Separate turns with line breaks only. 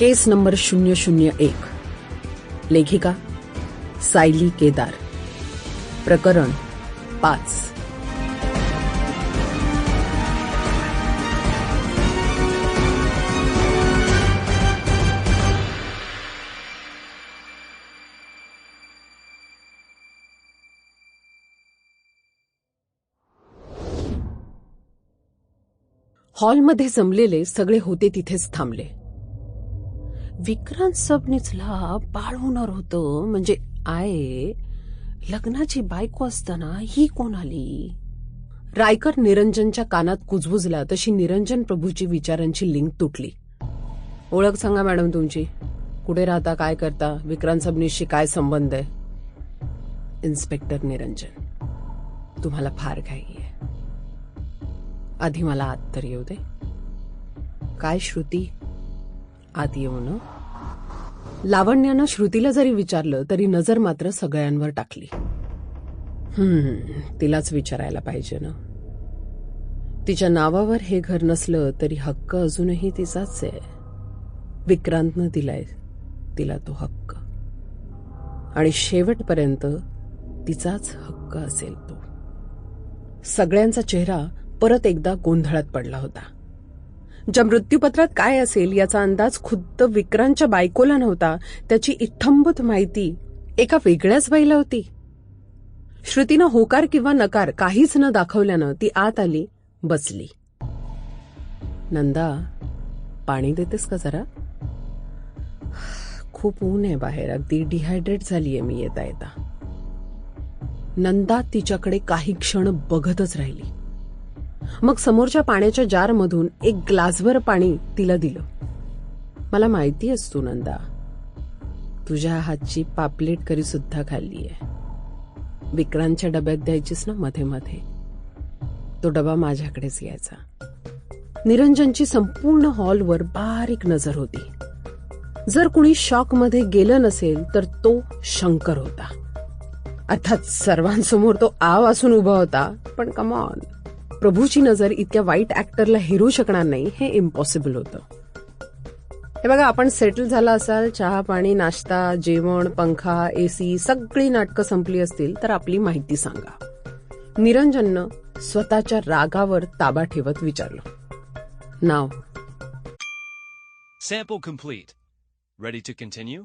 केस number शून्य शून्य एक. लेखिका सायली केदार. प्रकरण पाच. हॉलमध्ये जमलेले सगळे होते तिथेच थांबले. विक्रांत सबनीसला बाळ होणार होतं. म्हणजे आय लग्नाची बायको असताना ही कोण आली? रायकर निरंजनच्या कानात कुजबुजला तशी निरंजन प्रभूची विचारांची लिंक तुटली. ओळख सांगा मॅडम तुमची. कुठे राहता काय करता? विक्रांत सबनीसशी काय संबंध आहे? इन्स्पेक्टर निरंजन तुम्हाला फार घाई आहे. आधी मला आत तर येऊ दे. काय श्रुती? आत येऊन लावण्यानं श्रुतीला जरी विचारलं तरी नजर मात्र सगळ्यांवर टाकली. हम्म तिलाच विचारायला पाहिजे ना. तिच्या नावावर हे घर नसलं तरी हक्क अजूनही तिचाच आहे. विक्रांतनं दिलाय तिला तो हक्क. आणि शेवटपर्यंत तिचाच हक्क असेल तो. सगळ्यांचा चेहरा परत एकदा गोंधळात पडला होता. ज्या मृत्यूपत्रात काय असेल याचा अंदाज खुद्द विक्रांतच्या बायकोला नव्हता. त्याची इठंबत माहिती एका वेगळ्याच बाईला होती. श्रुतीनं होकार किंवा नकार काहीच न दाखवल्यानं ती आत आली बसली. नंदा पाणी देतेस का जरा? खूप ऊन आहे बाहेर. अगदी डिहायड्रेट झालीये मी येता येता. नंदा तिच्याकडे काही क्षण बघतच राहिली. मग समोरच्या पाण्याच्या जारमधून एक ग्लासभर पाणी तिला दिलं. मला माहिती असतो नंदा. तुझ्या हातची पापलेट करी सुद्धा खाल्लीये विक्रांतच्या डब्यात द्यायचीस ना मध्ये मध्ये. तो डबा माझ्याकडेच यायचा निरंजनची संपूर्ण हॉलवर बारीक नजर होती. जर कुणी शॉकमध्ये गेलं नसेल तर तो शंकर होता. अर्थात सर्वांसमोर तो आव असून उभा होता पण कमॉन प्रभूची नजर इतक्या वाईट ऍक्टरला हिरू शकणार नाही हे इम्पॉसिबल होतं. हे बघा आपण सेटल झाला असाल चहा पाणी नाश्ता जेवण पंखा एसी सगळी नाटकं संपली असतील तर आपली माहिती सांगा. निरंजननं स्वतःच्या रागावर ताबा ठेवत विचारलं. नाव.
Sample complete ready to continue